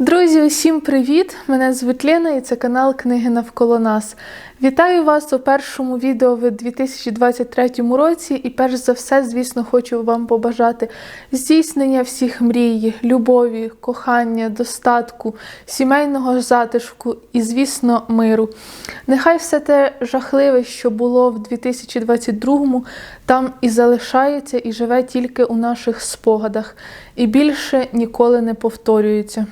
Друзі, усім привіт! Мене звуть Лена і це канал Книги навколо нас. Вітаю вас у першому відео в 2023 році. І перш за все, звісно, хочу вам побажати здійснення всіх мрій, любові, кохання, достатку, сімейного затишку і, звісно, миру. Нехай все те жахливе, що було в 2022-му, там і залишається, і живе тільки у наших спогадах, і більше ніколи не повторюється.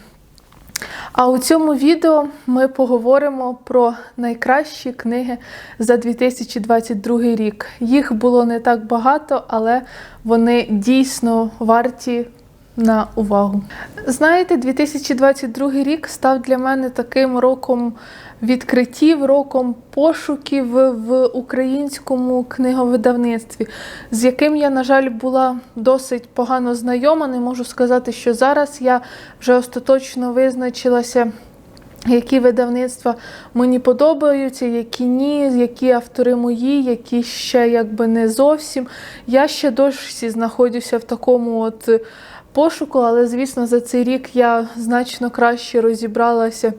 А у цьому відео ми поговоримо про найкращі книги за 2022 рік. Їх було не так багато, але вони дійсно варті на увагу. Знаєте, 2022 рік став для мене таким роком відкриттів, роком пошуків в українському книговидавництві, з яким я, на жаль, була досить погано знайома. Не можу сказати, що зараз я вже остаточно визначилася. Які видавництва мені подобаються, які ні, які автори мої, які ще якби не зовсім. Я ще досі знаходжуся в такому от пошуку, але, звісно, за цей рік я значно краще розібралася.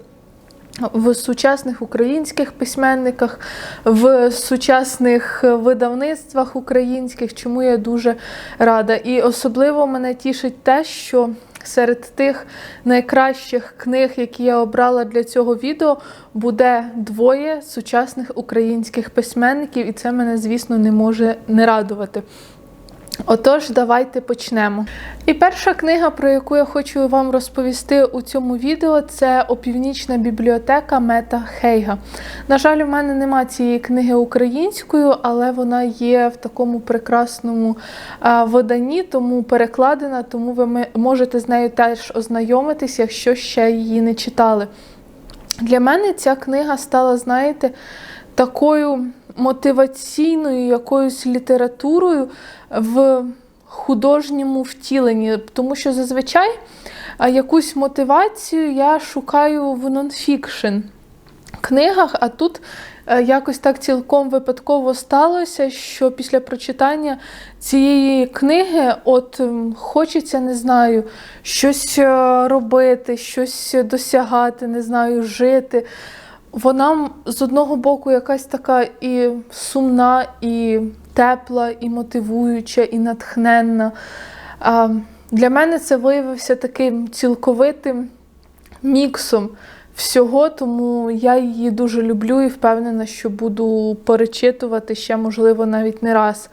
В сучасних українських письменниках, в сучасних видавництвах українських, чому я дуже рада. І особливо мене тішить те, що серед тих найкращих книг, які я обрала для цього відео, буде двоє сучасних українських письменників, і це мене, звісно, не може не радувати. Отож, давайте почнемо. І перша книга, про яку я хочу вам розповісти у цьому відео, це Опівнічна бібліотека Мета Хейга. На жаль, у мене нема цієї книги українською, але вона є в такому прекрасному виданні, тому перекладена, тому ви можете з нею теж ознайомитись, якщо ще її не читали. Для мене ця книга стала, знаєте, такою мотиваційною якоюсь літературою в художньому втіленні, тому що зазвичай якусь мотивацію я шукаю в нонфікшн книгах, а тут якось так цілком випадково сталося, що після прочитання цієї книги от хочеться, не знаю, щось робити, щось досягати, не знаю, жити. Вона з одного боку якась така і сумна, і тепла, і мотивуюча, і натхненна. Для мене це виявився таким цілковитим міксом всього, тому я її дуже люблю і впевнена, що буду перечитувати ще, можливо, навіть не раз.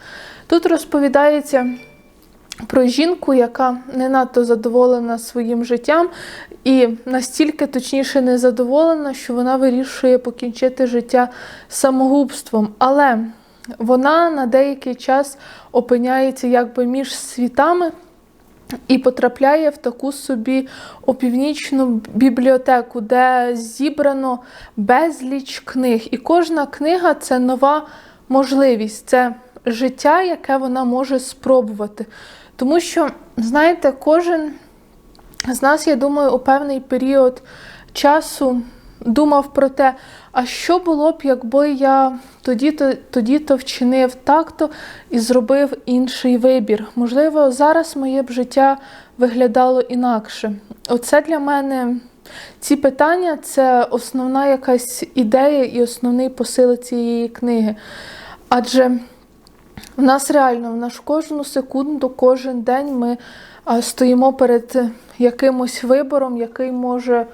Тут розповідається. Про жінку, яка не надто задоволена своїм життям, і настільки точніше не задоволена, що вона вирішує покінчити життя самогубством. Але вона на деякий час опиняється якби між світами. І потрапляє в таку собі опівнічну бібліотеку, де зібрано безліч книг. І кожна книга це нова можливість, це життя, яке вона може спробувати. Тому що, знаєте, кожен з нас, я думаю, у певний період часу думав про те, а що було б, якби я тоді-то тоді-то вчинив так-то і зробив інший вибір. Можливо, зараз моє б життя виглядало інакше. Оце для мене ці питання це основна якась ідея і основний посил цієї книги. Адже в нас реально, в нас кожну секунду, кожен день ми стоїмо перед якимось вибором, який може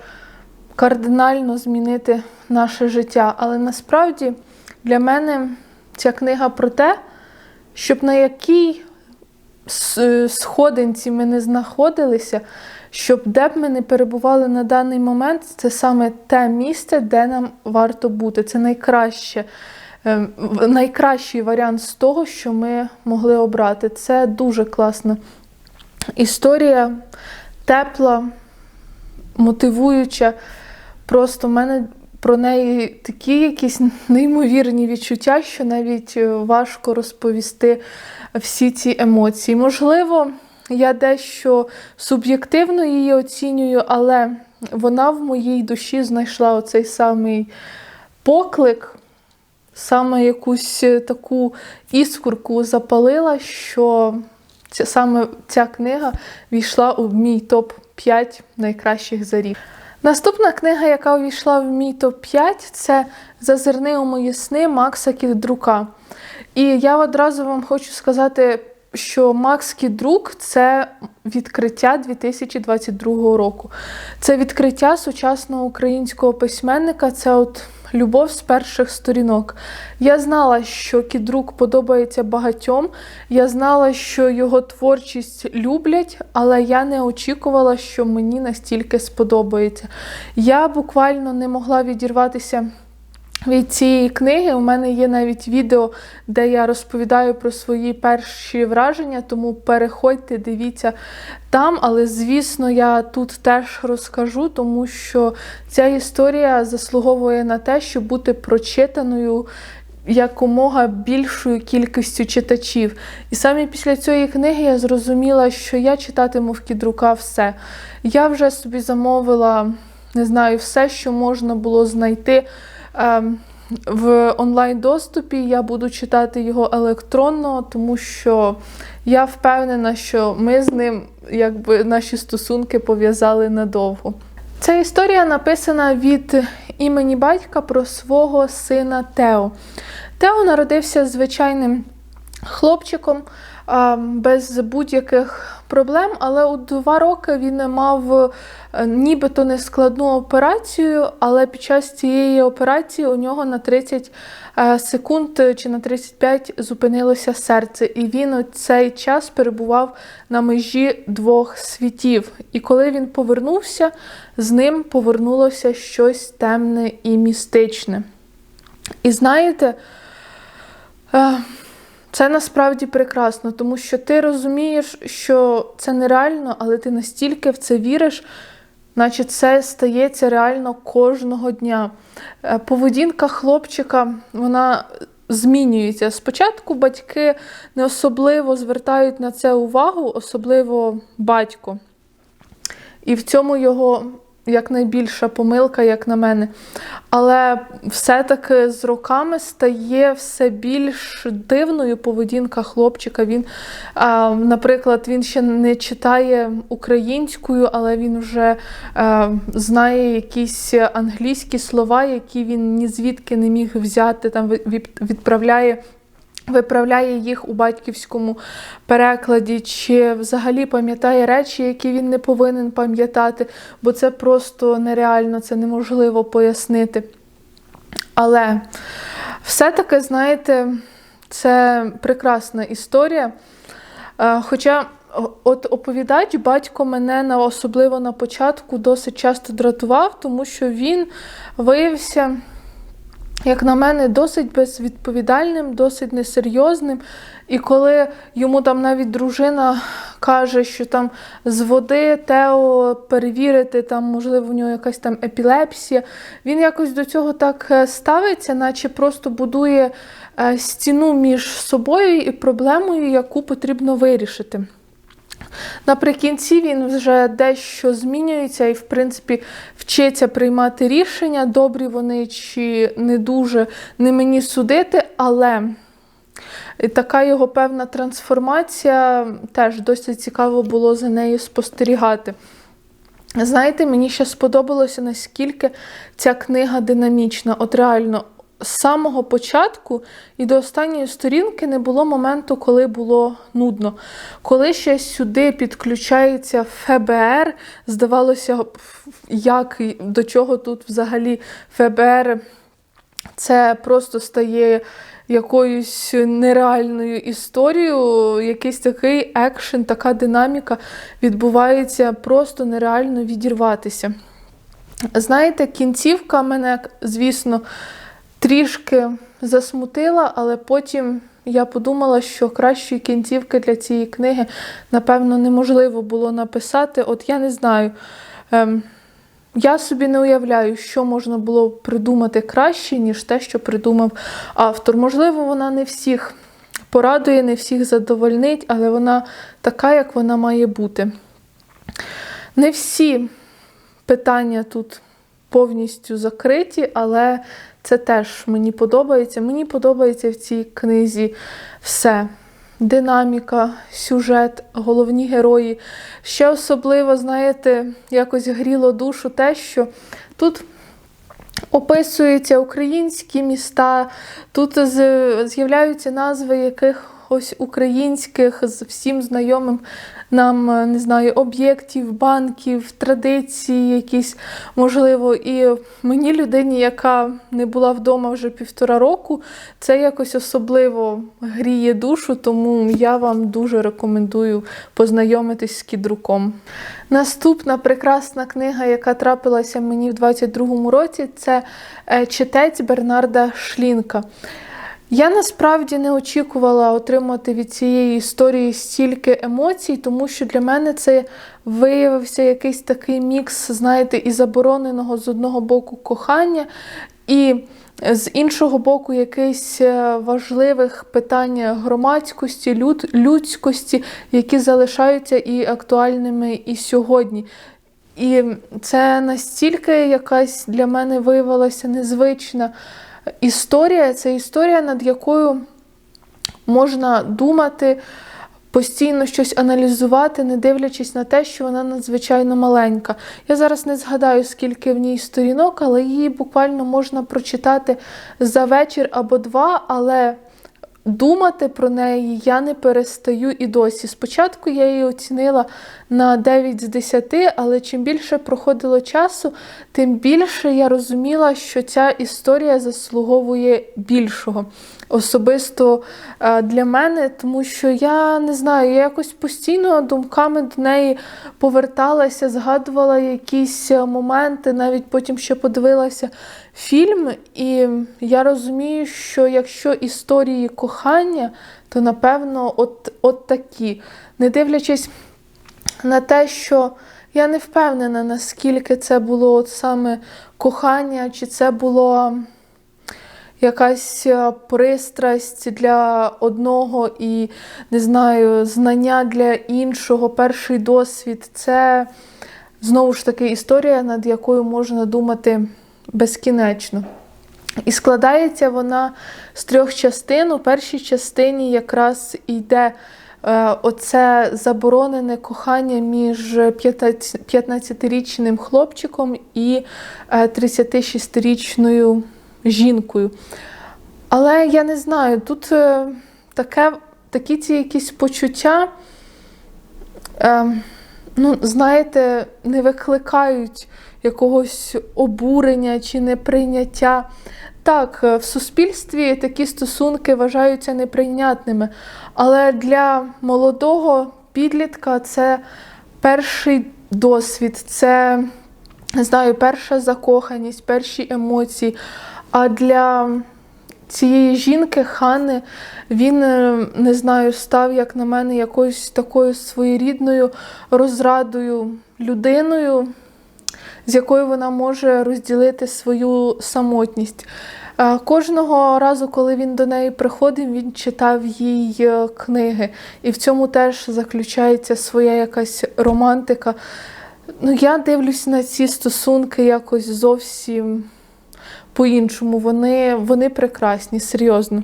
кардинально змінити наше життя. Але насправді для мене ця книга про те, щоб на якій сходинці ми не знаходилися, щоб де б ми не перебували на даний момент, це саме те місце, де нам варто бути. Це найкраще. Ем, найкращий варіант з того, що ми могли обрати. Це дуже класна історія, тепла, мотивуюча. Просто в мене про неї такі якісь неймовірні відчуття, що навіть е, важко розповісти всі ці емоції. Можливо, я дещо суб'єктивно її оцінюю, але вона в моїй душі знайшла оцей самий поклик саме якусь е, таку іскорку запалила, що ця, саме ця книга війшла у мій топ 5 найкращих за рік. Наступна книга, яка увійшла в мій топ-5, це Зазирни у мої сни Макса Кідрука. І я одразу вам хочу сказати, що Макс Кідрук це відкриття 2022 року. Це відкриття сучасного українського письменника. Це от любов з перших сторінок. Я знала, що Кідрук подобається багатьом. Я знала, що його творчість люблять, але я не очікувала, що мені настільки сподобається. Я буквально не могла відірватися. Від цієї книги у мене є навіть відео, де я розповідаю про свої перші враження, тому переходьте, дивіться там. Але, звісно, я тут теж розкажу, тому що ця історія заслуговує на те, щоб бути прочитаною якомога більшою кількістю читачів. І саме після цієї книги я зрозуміла, що я читатиму в кідрука все. Я вже собі замовила, не знаю, все, що можна було знайти. Ем, в онлайн-доступі я буду читати його електронно, тому що я впевнена, що ми з ним якби наші стосунки пов'язали надовго. Ця історія написана від імені батька про свого сина Тео. Тео народився звичайним хлопчиком без будь-яких проблем, але у два роки він мав е, нібито нескладну операцію, але під час цієї операції у нього на 30 е, секунд чи на 35 зупинилося серце, і він у цей час перебував на межі двох світів. І коли він повернувся, з ним повернулося щось темне і містичне. І знаєте, е, це насправді прекрасно, тому що ти розумієш, що це нереально, але ти настільки в це віриш, наче це стається реально кожного дня. Е, поведінка хлопчика, вона змінюється. Спочатку батьки не особливо звертають на це увагу, особливо батько. І в цьому його як найбільша помилка, як на мене. Але все-таки з роками стає все більш дивною поведінка хлопчика. Він, наприклад, він ще не читає українською, але він вже знає якісь англійські слова, які він ні звідки не міг взяти, там відправляє Виправляє їх у батьківському перекладі, чи взагалі пам'ятає речі, які він не повинен пам'ятати, бо це просто нереально, це неможливо пояснити. Але все-таки, знаєте, це прекрасна історія. Е, хоча от оповідач, батько мене на особливо на початку досить часто дратував, тому що він виявився як на мене, досить безвідповідальним, досить несерйозним. І коли йому там навіть дружина каже, що там з води Тео перевірити, там, можливо, в нього якась там епілепсія, він якось до цього так е, ставиться, наче просто будує е, стіну між собою і проблемою, яку потрібно вирішити. Наприкінці він вже дещо змінюється і, в принципі, вчиться приймати рішення, добрі вони чи не дуже не мені судити, але така його певна трансформація теж досить цікаво було за нею спостерігати. Знаєте, мені ще сподобалося, наскільки ця книга динамічна. От реально, з самого початку і до останньої сторінки не було моменту, коли було нудно. Коли ще сюди підключається ФБР, здавалося, як до чого тут взагалі ФБР, це просто стає якоюсь нереальною історією, якийсь такий екшен, така динаміка відбувається просто нереально відірватися. Знаєте, кінцівка мене, звісно, трішки засмутила, але потім я подумала, що кращої кінцівки для цієї книги, напевно, неможливо було написати. От я не знаю. Ем, я собі не уявляю, що можна було придумати краще, ніж те, що придумав автор. Можливо, вона не всіх порадує, не всіх задовольнить, але вона така, як вона має бути. Не всі питання тут повністю закриті, але це теж мені подобається. Мені подобається в цій книзі все. динаміка, сюжет, головні герої. Ще особливо, знаєте, якось гріло душу те, що тут. Описуються українські міста, тут з'являються назви якихось українських з всім знайомим нам е, не знаю, об'єктів, банків, традицій, якісь можливо. І мені, людині, яка не була вдома вже півтора року, це якось особливо гріє душу, тому я вам дуже рекомендую познайомитись з кідруком. Наступна прекрасна книга, яка трапилася мені в 22-му році, це е, читець Бернарда Шлінка. Я насправді не очікувала отримати від цієї історії стільки емоцій, тому що для мене це виявився якийсь такий мікс, знаєте, і забороненого з одного боку кохання, і з іншого боку, якихось е, важливих питань громадськості, люд, людськості, які залишаються і актуальними і сьогодні. І це настільки якась для мене виявилася незвична історія. Це історія, над якою можна думати, постійно щось аналізувати, не дивлячись на те, що вона надзвичайно маленька. Я зараз не згадаю, скільки в ній сторінок, але її буквально можна прочитати за вечір або два, але. Думати про неї я не перестаю і досі. Спочатку я її оцінила на 9 з 10, але чим більше проходило часу, тим більше я розуміла, що ця історія заслуговує більшого. Особисто е, для мене, тому що я не знаю, я якось постійно думками до неї поверталася, згадувала якісь е, моменти, навіть потім ще подивилася фільм, і я розумію, що якщо історії кохання, то напевно от, от такі. Не дивлячись на те, що я не впевнена, наскільки це було от саме кохання, чи це було якась е, пристрасть для одного і, не знаю, знання для іншого, перший досвід. Це знову ж таки історія, над якою можна думати безкінечно. І складається вона з трьох частин. У першій частині якраз йде е, оце заборонене кохання між 15-річним хлопчиком і е, 36-річною жінкою. Але я не знаю, тут е, таке, такі ці якісь почуття, е, ну, знаєте, не викликають якогось обурення чи неприйняття. Так, е, в суспільстві такі стосунки вважаються неприйнятними, але для молодого підлітка це перший досвід, це не знаю, перша закоханість, перші емоції. А для цієї жінки Хани він, е, не знаю, став, як на мене, якоюсь такою своєрідною розрадою, людиною, з якою вона може розділити свою самотність. Е, Кожного разу, коли він до неї приходив, він читав їй е, книги. І в цьому теж заключається своя якась романтика. Ну, я дивлюсь на ці стосунки якось зовсім по-іншому. Вони, вони прекрасні, серйозно.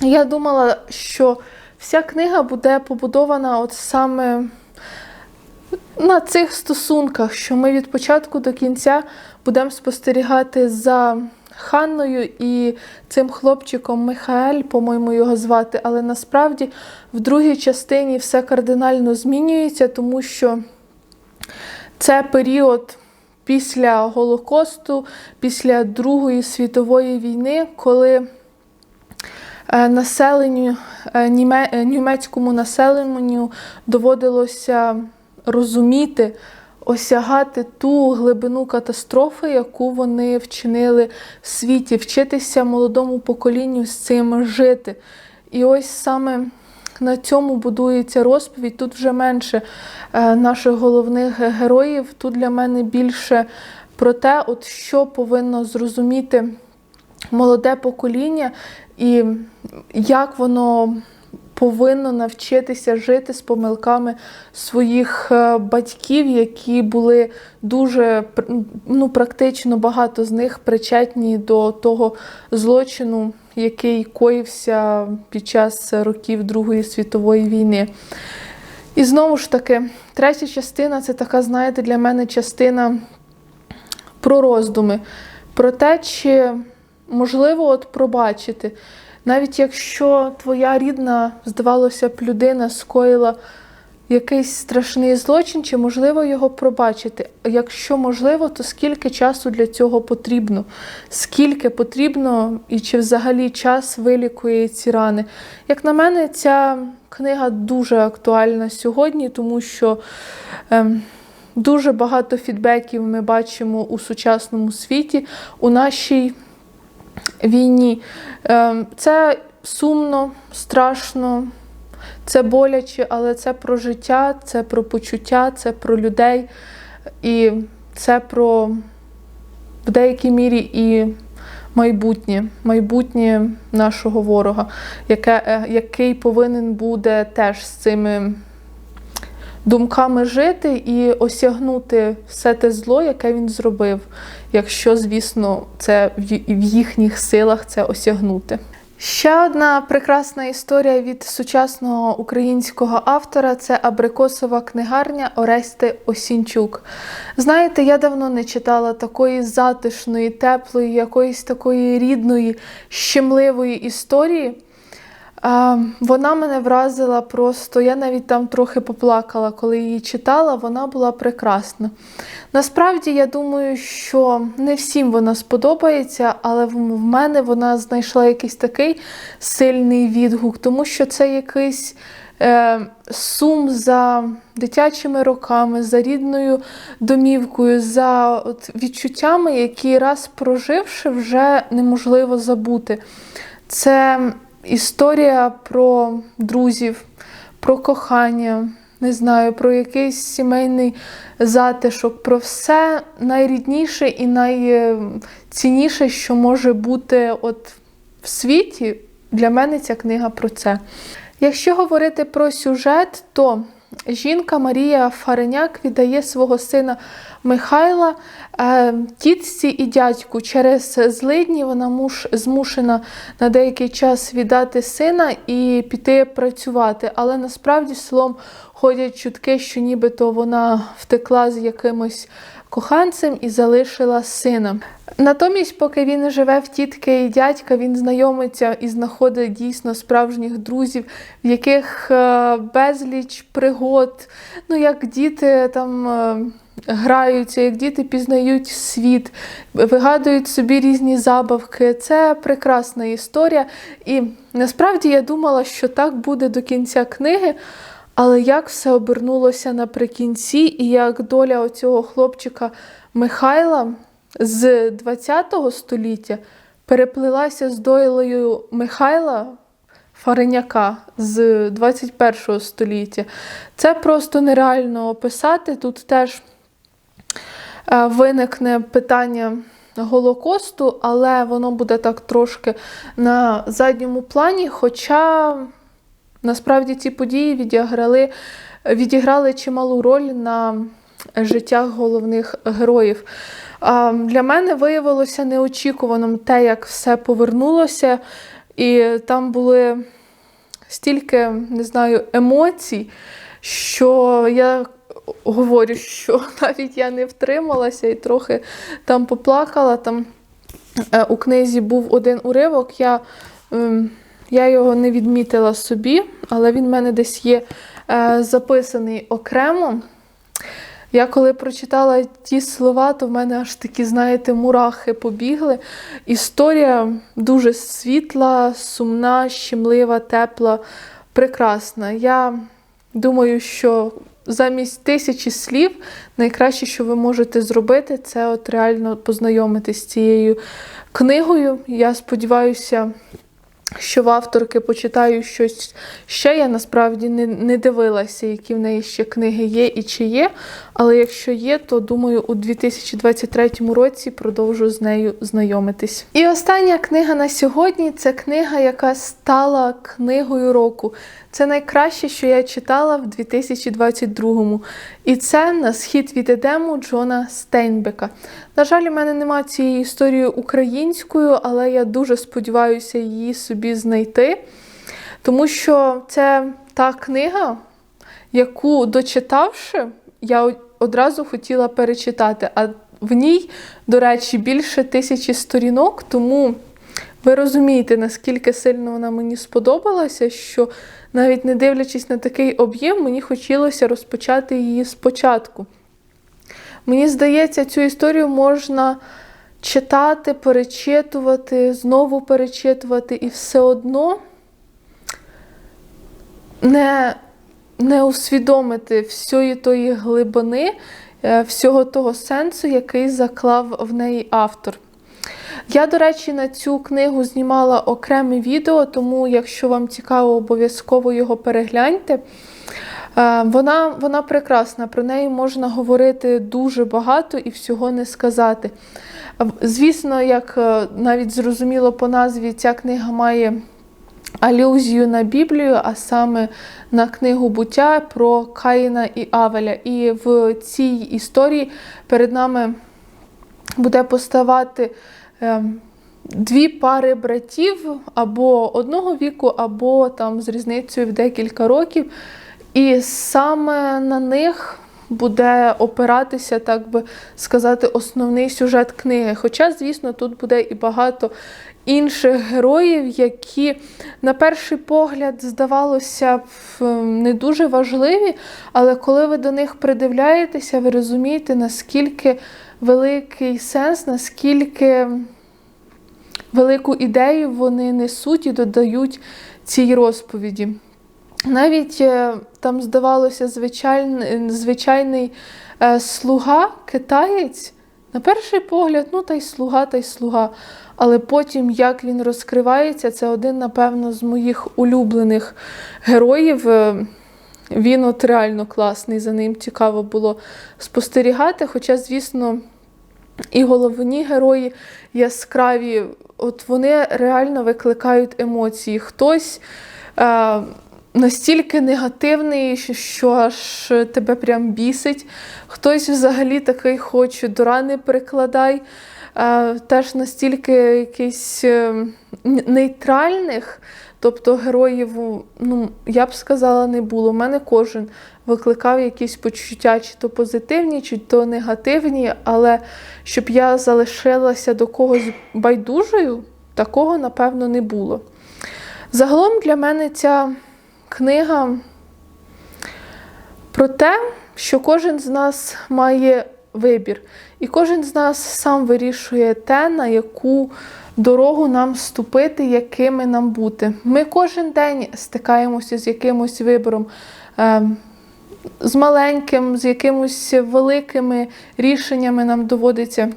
Я думала, що вся книга буде побудована от саме на цих стосунках, що ми від початку до кінця будемо спостерігати за Ханною і цим хлопчиком Михаель, по-моєму, його звати. Але насправді в другій частині все кардинально змінюється, тому що це період після Голокосту, після Другої світової війни, коли е, населенню, е, е, німецькому населенню доводилося розуміти, осягати ту глибину катастрофи, яку вони вчинили в світі, вчитися молодому поколінню з цим жити. І ось саме на цьому будується розповідь. Тут вже менше е, наших головних героїв. Тут для мене більше про те, от що повинно зрозуміти молоде покоління і як воно повинно навчитися жити з помилками своїх е, батьків, які були дуже ну, практично багато з них причетні до того злочину, який коївся під час років Другої світової війни. І знову ж таки, третя частина це така, знаєте, для мене частина про роздуми, про те, чи можливо от пробачити. Навіть якщо твоя рідна, здавалося б, людина скоїла якийсь страшний злочин, чи можливо його пробачити? Якщо можливо, то скільки часу для цього потрібно? Скільки потрібно, і чи взагалі час вилікує ці рани? Як на мене, ця книга дуже актуальна сьогодні, тому що ем, дуже багато фідбеків ми бачимо у сучасному світі, у нашій війні. Ем, Це сумно, страшно, це боляче, але це про життя, це про почуття, це про людей. І це про в деякій мірі і майбутнє, майбутнє нашого ворога, яке, е, який повинен буде теж з цими думками жити і осягнути все те зло, яке він зробив, якщо, звісно, це в їхніх силах це осягнути. Ще одна прекрасна історія від сучасного українського автора це Абрикосова книгарня Орести Осінчук. Знаєте, я давно не читала такої затишної, теплої, якоїсь такої рідної, щемливої історії. Вона мене вразила просто. Я навіть там трохи поплакала, коли її читала. Вона була прекрасна. Насправді, я думаю, що не всім вона сподобається, але в мене вона знайшла якийсь такий сильний відгук, тому що це якийсь е, сум за дитячими роками, за рідною домівкою, за от, відчуттями, які раз проживши, вже неможливо забути. Це історія про друзів, про кохання, не знаю, про якийсь сімейний затишок, про все найрідніше і найцінніше, що може бути от в світі. Для мене ця книга про це. Якщо говорити про сюжет, то жінка Марія Фареняк віддає свого сина Михайла е, тітці і дядьку. Через злидні вона муж, змушена на деякий час віддати сина і піти працювати. Але насправді селом ходять чутки, що нібито вона втекла з якимось коханцем і залишила сина. Натомість, поки він живе в тітки і дядька, він знайомиться і знаходить дійсно справжніх друзів, в яких е, безліч пригод, ну як діти там. е, Граються, як діти пізнають світ, вигадують собі різні забавки. Це прекрасна історія. І насправді я думала, що так буде до кінця книги, але як все обернулося наприкінці, і як доля оцього хлопчика Михайла з 20 століття переплилася з долею Михайла Фареняка з 21 століття. Це просто нереально описати. Тут теж е, виникне питання Голокосту, але воно буде так трошки на задньому плані. Хоча насправді ці події відіграли, відіграли чималу роль на життях головних героїв. Для мене виявилося неочікуваним те, як все повернулося, і там були стільки, не знаю, емоцій, що я говорю, що навіть я не втрималася і трохи там поплакала. Там е, у книзі був один уривок. Я, ем, я його не відмітила собі, але він в мене десь є е, записаний окремо. Я коли прочитала ті слова, то в мене аж такі, знаєте, мурахи побігли. Історія дуже світла, сумна, щемлива, тепла, прекрасна. Я думаю, що замість тисячі слів найкраще, що ви можете зробити, це от реально познайомитись з цією книгою. Я сподіваюся, що в авторки почитаю щось ще. Я насправді не, не дивилася, які в неї ще книги є і чи є. Але якщо є, то думаю, у 2023 році продовжу з нею знайомитись. І остання книга на сьогодні це книга, яка стала книгою року. Це найкраще, що я читала в 2022-му. І це на схід від Едему Джона Стейнбека. На жаль, у мене немає цієї історії українською, але я дуже сподіваюся її собі знайти. Тому що це та книга, яку дочитавши, я одразу хотіла перечитати. А в ній, до речі, більше тисячі сторінок, тому ви розумієте, наскільки сильно вона мені сподобалася, що навіть не дивлячись на такий об'єм, мені хотілося розпочати її спочатку. Мені здається, цю історію можна читати, перечитувати, знову перечитувати, і все одно не, не усвідомити всієї тої глибини, е, всього того сенсу, який заклав в неї автор. Я, до речі, на цю книгу знімала окреме відео, тому, якщо вам цікаво, обов'язково його перегляньте. Е, Вона, вона прекрасна, про неї можна говорити дуже багато і всього не сказати. Звісно, як е, навіть зрозуміло по назві, ця книга має алюзію на Біблію, а саме на книгу буття про Каїна і Авеля. І в цій історії перед нами буде поставати дві пари братів або одного віку, або там з різницею в декілька років. І саме на них буде опиратися, так би сказати, основний сюжет книги. Хоча, звісно, тут буде і багато інших героїв, які, на перший погляд, здавалося б, ем, не дуже важливі, але коли ви до них придивляєтеся, ви розумієте, наскільки великий сенс, наскільки велику ідею вони несуть і додають цій розповіді. Навіть е, там, здавалося, звичайний, звичайний е, слуга, китаєць, на перший погляд, ну та й слуга, та й слуга. Але потім, як він розкривається, це один, напевно, з моїх улюблених героїв. Е, Він от реально класний, за ним цікаво було спостерігати. Хоча, звісно, і головні герої яскраві, от вони реально викликають емоції. Хтось е, настільки негативний, що- аж тебе прям бісить. Хтось взагалі такий хоче до рани прикладай. Е, теж настільки якийсь е, нейтральних, тобто героїв, ну, я б сказала, не було. У мене кожен викликав якісь почуття, чи то позитивні, чи то негативні, але щоб я залишилася до когось байдужою, такого, напевно, не було. Загалом для мене ця книга про те, що кожен з нас має вибір, і кожен з нас сам вирішує те, на яку дорогу нам ступити, якими нам бути. Ми кожен день стикаємося з якимось вибором. ем, з маленьким, з якимось великими рішеннями нам доводиться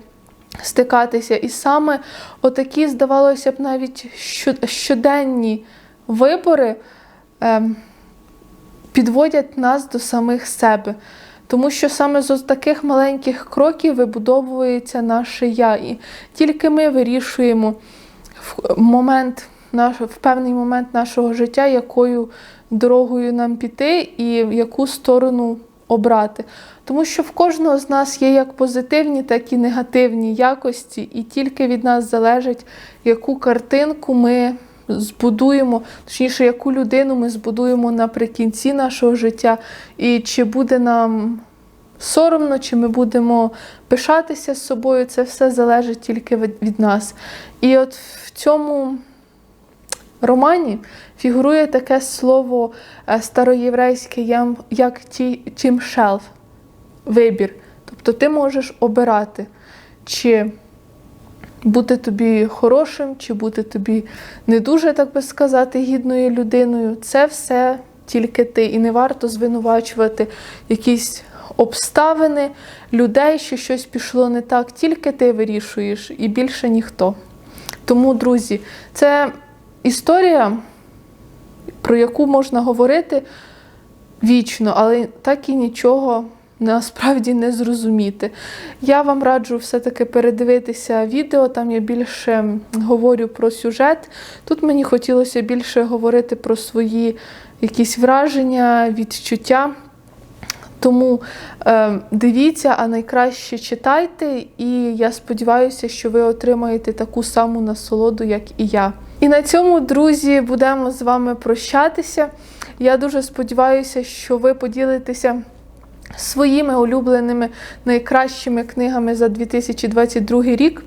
стикатися. І саме отакі, здавалося б, навіть щоденні вибори підводять нас до самих себе. Тому що саме з таких маленьких кроків вибудовується наше я. І тільки ми вирішуємо в момент в певний момент нашого життя, якою дорогою нам піти і в яку сторону обрати. Тому що в кожного з нас є як позитивні, так і негативні якості, і тільки від нас залежить, яку картинку ми збудуємо, точніше, яку людину ми збудуємо наприкінці нашого життя, і чи буде нам соромно, чи ми будемо пишатися з собою, це все залежить тільки від, нас. І от в цьому романі фігурує таке слово е, староєврейське, як ті- тімшелф, вибір. Тобто ти можеш обирати, чи бути тобі хорошим, чи бути тобі не дуже, так би сказати, гідною людиною. Це все тільки ти. І не варто звинувачувати якісь обставини людей, що щось пішло не так. Тільки ти вирішуєш і більше ніхто. Тому, друзі, це історія, про яку можна говорити вічно, але так і нічого насправді не зрозуміти. Я вам раджу все-таки передивитися відео, там я більше говорю про сюжет. Тут мені хотілося більше говорити про свої якісь враження, відчуття. Тому е, дивіться, а найкраще читайте, і я сподіваюся, що ви отримаєте таку саму насолоду, як і я. І на цьому, друзі, будемо з вами прощатися. Я дуже сподіваюся, що ви поділитеся своїми улюбленими найкращими книгами за 2022 рік,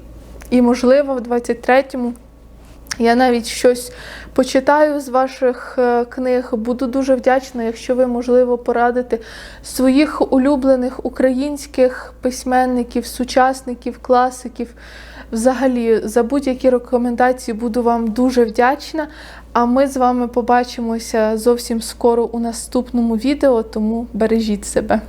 і, можливо, в 2023 я навіть щось почитаю з ваших е, книг. Буду дуже вдячна, якщо ви, можливо, порадите своїх улюблених українських письменників, сучасників, класиків. Взагалі, за будь-які рекомендації буду вам дуже вдячна. А ми з вами побачимося зовсім скоро у наступному відео, тому бережіть себе.